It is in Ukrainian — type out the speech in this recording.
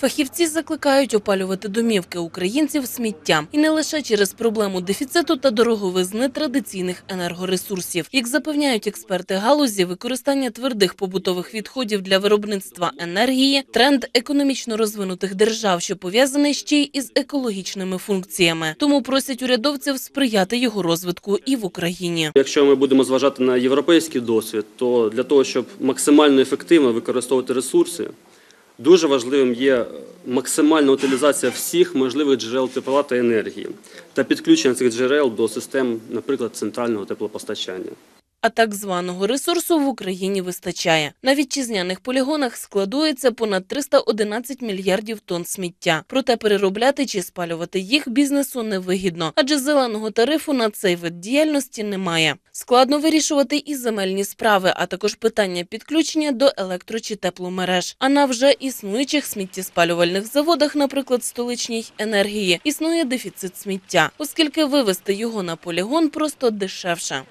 Фахівці закликають опалювати домівки українців сміттям. І не лише через проблему дефіциту та дороговизни традиційних енергоресурсів. Як запевняють експерти галузі, використання твердих побутових відходів для виробництва енергії – тренд економічно розвинутих держав, що пов'язаний ще й із екологічними функціями. Тому просять урядовців сприяти його розвитку і в Україні. Якщо ми будемо зважати на європейський досвід, то для того, щоб максимально ефективно використовувати ресурси, дуже важливим є максимальна утилізація всіх можливих джерел тепла та енергії та підключення цих джерел до систем, наприклад, центрального теплопостачання. А так званого ресурсу в Україні вистачає. На вітчизняних полігонах складується понад 311 мільярдів тонн сміття. Проте переробляти чи спалювати їх бізнесу невигідно, адже зеленого тарифу на цей вид діяльності немає. Складно вирішувати і земельні справи, а також питання підключення до електро чи тепломереж. А на вже існуючих сміттєспалювальних заводах, наприклад, столичній енергії, існує дефіцит сміття, оскільки вивезти його на полігон просто дешевше.